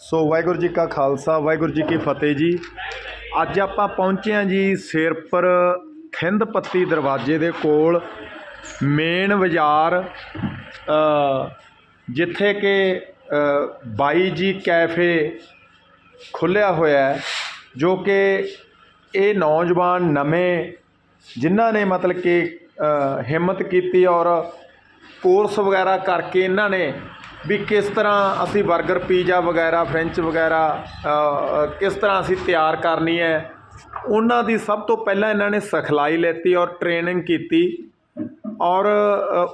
ਸੋ ਵਾਹਿਗੁਰੂ ਜੀ ਕਾ ਖਾਲਸਾ, ਵਾਹਿਗੁਰੂ ਜੀ ਕੀ ਫਤਿਹ ਜੀ। ਅੱਜ ਆਪਾਂ ਪਹੁੰਚੇ ਹਾਂ ਜੀ ਸਿਰਪੁਰ ਖਿੰਦ ਪੱਤੀ ਦਰਵਾਜ਼ੇ ਦੇ ਕੋਲ ਮੇਨ ਬਾਜ਼ਾਰ ਜਿੱਥੇ ਕਿ ਬਾਈ ਜੀ ਕੈਫੇ ਖੁੱਲਿਆ ਹੋਇਆ ਹੈ, ਜੋ ਕਿ ਇਹ ਨੌਜਵਾਨ ਨਵੇਂ, ਜਿਨ੍ਹਾਂ ਨੇ ਮਤਲਬ ਕਿ ਹਿੰਮਤ ਕੀਤੀ ਔਰ ਕੋਰਸ ਵਗੈਰਾ ਕਰਕੇ ਇਹਨਾਂ ਨੇ ਵੀ ਕਿਸ ਤਰ੍ਹਾਂ ਅਸੀਂ 버ਗਰ ਪੀਜ਼ਾ ਵਗੈਰਾ ਫ੍ਰੈਂਚ ਵਗੈਰਾ ਕਿਸ ਤਰ੍ਹਾਂ ਅਸੀਂ ਤਿਆਰ ਕਰਨੀ ਹੈ ਉਹਨਾਂ ਦੀ ਸਭ ਤੋਂ ਪਹਿਲਾਂ ਇਹਨਾਂ ਨੇ ਸਿਖਲਾਈ ਲੈਤੀ ਔਰ ਟ੍ਰੇਨਿੰਗ ਕੀਤੀ। ਔਰ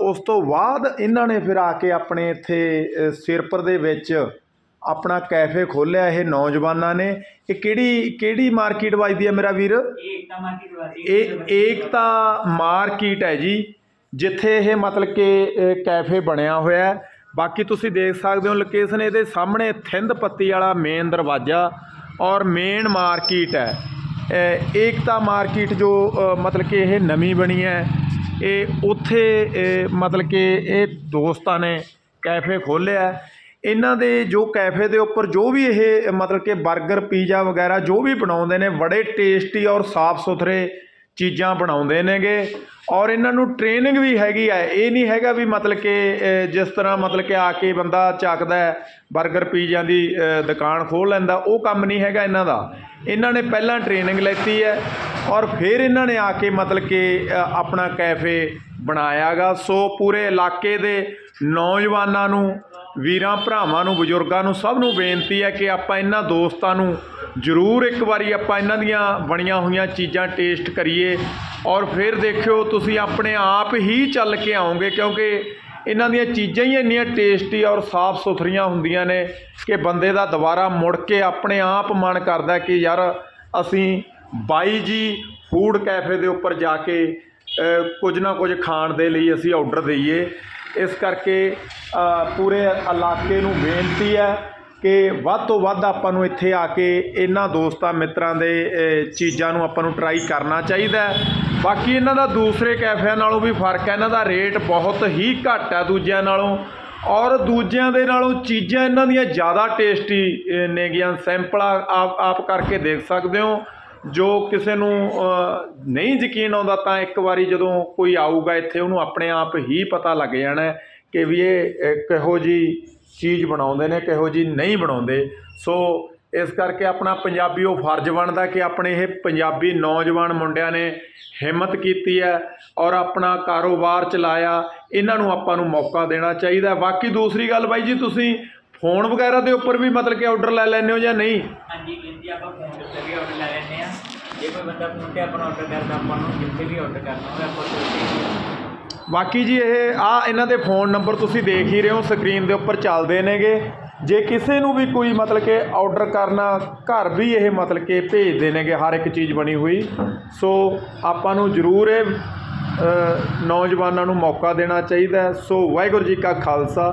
ਉਸ ਤੋਂ ਬਾਅਦ ਇਹਨਾਂ ਨੇ ਫਿਰ ਆ ਕੇ ਆਪਣੇ ਇੱਥੇ ਸਿਰਪੁਰ ਦੇ ਵਿੱਚ ਆਪਣਾ ਕੈਫੇ ਖੋਲ੍ਹਿਆ ਇਹ ਨੌਜਵਾਨਾਂ ਨੇ। ਇਹ ਕਿਹੜੀ ਕਿਹੜੀ ਮਾਰਕੀਟ ਵੱਜਦੀ ਹੈ ਮੇਰਾ ਵੀਰ? ਏਕਤਾ ਮਾਰਕੀਟ ਇਹ ਏਕਤਾ ਮਾਰਕੀਟ ਹੈ ਜੀ ਜਿੱਥੇ ਇਹ ਮਤਲਬ ਕਿ ਕੈਫੇ ਬਣਿਆ ਹੋਇਆ ਹੈ। ਬਾਕੀ ਤੁਸੀਂ ਦੇਖ ਸਕਦੇ ਹੋ ਲੋਕੇਸ਼ਨ ਇਹਦੇ ਸਾਹਮਣੇ ਥਿੰਦ ਪੱਤੀ ਵਾਲਾ ਮੇਨ ਦਰਵਾਜ਼ਾ ਔਰ ਮੇਨ ਮਾਰਕੀਟ ਹੈ। ਏਕਤਾ ਮਾਰਕੀਟ ਜੋ ਮਤਲਬ ਕਿ ਇਹ ਨਵੀਂ ਬਣੀ ਹੈ। ਇਹ ਉੱਥੇ ਮਤਲਬ ਕਿ ਇਹ ਦੋਸਤਾਂ ਨੇ ਕੈਫੇ ਖੋਲ੍ਹਿਆ ਇਹਨਾਂ ਦੇ ਜੋ ਕੈਫੇ ਦੇ ਉੱਪਰ ਜੋ ਵੀ ਇਹ, ਮਤਲਬ ਕਿ 버ਗਰ ਪੀਜ਼ਾ ਵਗੈਰਾ ਜੋ ਵੀ ਬਣਾਉਂਦੇ ਨੇ, ਬੜੇ ਟੇਸਟੀ ਔਰ ਸਾਫ਼ ਸੁਥਰੇ ਚੀਜ਼ਾਂ ਬਣਾਉਂਦੇ ਨੇਗੇ ਔਰ ਇਹਨਾਂ ਨੂੰ ਟ੍ਰੇਨਿੰਗ ਵੀ ਹੈਗੀ ਹੈ ਇਹ ਨਹੀਂ ਹੈਗਾ ਵੀ ਮਤਲਬ ਕਿ ਜਿਸ ਤਰ੍ਹਾਂ ਮਤਲਬ ਕਿ ਆ ਕੇ ਬੰਦਾ ਚੱਕਦਾ ਹੈ 버ਗਰ ਪੀਜ਼ਿਆਂ ਦੀ ਦੁਕਾਨ ਖੋਲ ਲੈਂਦਾ, ਉਹ ਕੰਮ ਨਹੀਂ ਹੈਗਾ ਇਹਨਾਂ ਦਾ। ਇਹਨਾਂ ਨੇ ਪਹਿਲਾਂ ਟ੍ਰੇਨਿੰਗ ਲੈਤੀ ਹੈ ਔਰ ਫਿਰ ਇਹਨਾਂ ਨੇ ਆ ਕੇ ਮਤਲਬ ਕਿ ਆਪਣਾ ਕੈਫੇ ਬਣਾਇਆਗਾ। ਸੋ ਪੂਰੇ ਇਲਾਕੇ ਦੇ ਨੌਜਵਾਨਾਂ ਨੂੰ ਵੀਰਾਂ, ਭਰਾਵਾਂ ਨੂੰ, ਬਜ਼ੁਰਗਾਂ ਨੂੰ ਸਭ ਨੂੰ ਬੇਨਤੀ ਹੈ ਕਿ ਆਪਾਂ ਇਹਨਾਂ ਦੋਸਤਾਂ ਨੂੰ ਜ਼ਰੂਰ ਇੱਕ ਵਾਰੀ ਆਪਾਂ ਇਹਨਾਂ ਦੀਆਂ ਬਣੀਆਂ ਹੋਈਆਂ ਚੀਜ਼ਾਂ ਟੇਸਟ ਕਰੀਏ ਔਰ ਫਿਰ ਦੇਖਿਓ ਤੁਸੀਂ ਆਪਣੇ ਆਪ ਹੀ ਚੱਲ ਕੇ ਆਓਗੇ ਕਿਉਂਕਿ ਇਹਨਾਂ ਦੀਆਂ ਚੀਜ਼ਾਂ ਹੀ ਇੰਨੀਆਂ ਟੇਸਟੀ ਔਰ ਸਾਫ਼ ਸੁਥਰੀਆਂ ਹੁੰਦੀਆਂ ਨੇ ਕਿ ਬੰਦੇ ਦਾ ਦੁਬਾਰਾ ਮੁੜ ਕੇ ਆਪਣੇ ਆਪ ਮਨ ਕਰਦਾ ਕਿ ਯਾਰ ਅਸੀਂ ਬਾਈ ਜੀ ਫੂਡ ਕੈਫੇ ਦੇ ਉੱਪਰ ਜਾ ਕੇ ਕੁਝ ਨਾ ਕੁਝ ਖਾਣ ਦੇ ਲਈ ਅਸੀਂ ਆਰਡਰ ਦਈਏ। ਇਸ ਕਰਕੇ ਪੂਰੇ ਇਲਾਕੇ ਨੂੰ ਬੇਨਤੀ ਹੈ ਕਿ ਵੱਧ ਤੋਂ ਵੱਧ ਆਪਾਂ ਨੂੰ ਇੱਥੇ ਆ ਕੇ ਇਹਨਾਂ ਦੋਸਤਾਂ ਮਿੱਤਰਾਂ ਦੇ ਚੀਜ਼ਾਂ ਨੂੰ ਆਪਾਂ ਨੂੰ ਟਰਾਈ ਕਰਨਾ ਚਾਹੀਦਾ ਬਾਕੀ ਇਹਨਾਂ ਦਾ ਦੂਸਰੇ ਕੈਫਿਆਂ ਨਾਲੋਂ ਵੀ ਫ਼ਰਕ ਹੈ। ਇਹਨਾਂ ਦਾ ਰੇਟ ਬਹੁਤ ਹੀ ਘੱਟ ਹੈ ਦੂਜਿਆਂ ਨਾਲੋਂ। ਔਰ ਦੂਜਿਆਂ ਦੇ ਨਾਲੋਂ ਚੀਜ਼ਾਂ ਇਹਨਾਂ ਦੀਆਂ ਜ਼ਿਆਦਾ ਟੇਸਟੀ ਨੇਗੀਆਂ। ਸੈਂਪਲ ਆਪ ਆਪ ਕਰਕੇ ਦੇਖ ਸਕਦੇ ਹੋ। ਜੋ ਕਿਸੇ ਨੂੰ ਨਹੀਂ ਯਕੀਨ ਆਉਂਦਾ ਤਾਂ ਇੱਕ ਵਾਰੀ ਜਦੋਂ ਕੋਈ ਆਊਗਾ ਇੱਥੇ, ਉਹਨੂੰ ਆਪਣੇ ਆਪ ਹੀ ਪਤਾ ਲੱਗ ਜਾਣਾ ਕਿ ਵੀ ਇਹ ਕਿਹੋ ਜੀ ਚੀਜ਼ ਬਣਾਉਂਦੇ ਨੇ, ਕਿਹੋ ਜੀ ਨਹੀਂ ਬਣਾਉਂਦੇ। ਸੋ ਇਸ ਕਰਕੇ ਆਪਣਾ ਪੰਜਾਬੀ ਉਹ ਫਰਜ਼ ਬਣਦਾ ਕਿ ਆਪਣੇ ਇਹ ਪੰਜਾਬੀ ਨੌਜਵਾਨ ਮੁੰਡਿਆਂ ਨੇ ਹਿੰਮਤ ਕੀਤੀ ਹੈ ਔਰ ਆਪਣਾ ਕਾਰੋਬਾਰ ਚਲਾਇਆ। ਇਹਨਾਂ ਨੂੰ ਆਪਾਂ ਨੂੰ ਮੌਕਾ ਦੇਣਾ ਚਾਹੀਦਾ ਬਾਕੀ ਦੂਸਰੀ ਗੱਲ ਬਾਈ ਜੀ, ਤੁਸੀਂ ਫੋਨ ਵਗੈਰਾ ਦੇ ਉੱਪਰ ਵੀ ਮਤਲਬ ਕਿ ਆਰਡਰ ਲੈ ਲੈਂਦੇ ਹੋ ਜਾਂ ਨਹੀਂ? ਹਾਂਜੀ ਵੀਰ ਜੀ ਆਪਾਂ ਫੋਨ ਤੇ ਵੀ ਆਰਡਰ ਲੈ ਲੈਂਦੇ ਆ ਜੇ ਕੋਈ ਬੰਦਾ ਫੋਨ ਤੇ ਆਪਣਾ ਆਰਡਰ ਕਰਦਾ ਆਪਾਂ ਨੂੰ ਜਿੱਥੇ ਵੀ ਆਰਡਰ ਕਰਨਾ ਹੋਵੇ ਆਪਾਂ ਉੱਥੇ ਬਾਕੀ ਜੀ ਇਹ ਆ ਇਹਨਾਂ ਦੇ ਫੋਨ ਨੰਬਰ ਤੁਸੀਂ ਦੇਖ ਹੀ ਰਹੇ ਹੋ ਸਕਰੀਨ ਦੇ ਉੱਪਰ ਚੱਲਦੇ ਨੇਗੇ। ਜੇ ਕਿਸੇ ਨੂੰ ਵੀ ਕੋਈ ਮਤਲਬ ਕਿ ਆਰਡਰ ਕਰਨਾ ਘਰ ਵੀ ਇਹ ਮਤਲਬ ਕਿ ਭੇਜਦੇ ਨੇਗੇ ਹਰ ਇੱਕ ਚੀਜ਼ ਬਣੀ ਹੋਈ। ਸੋ ਆਪਾਂ ਨੂੰ ਜ਼ਰੂਰ ਇਹ ਅ, ਨੌਜਵਾਨਾਂ ਨੂੰ ਮੌਕਾ ਦੇਣਾ ਚਾਹੀਦਾ ਹੈ। ਸੋ ਵਾਹਿਗੁਰੂ ਜੀ ਕਾ ਖਾਲਸਾ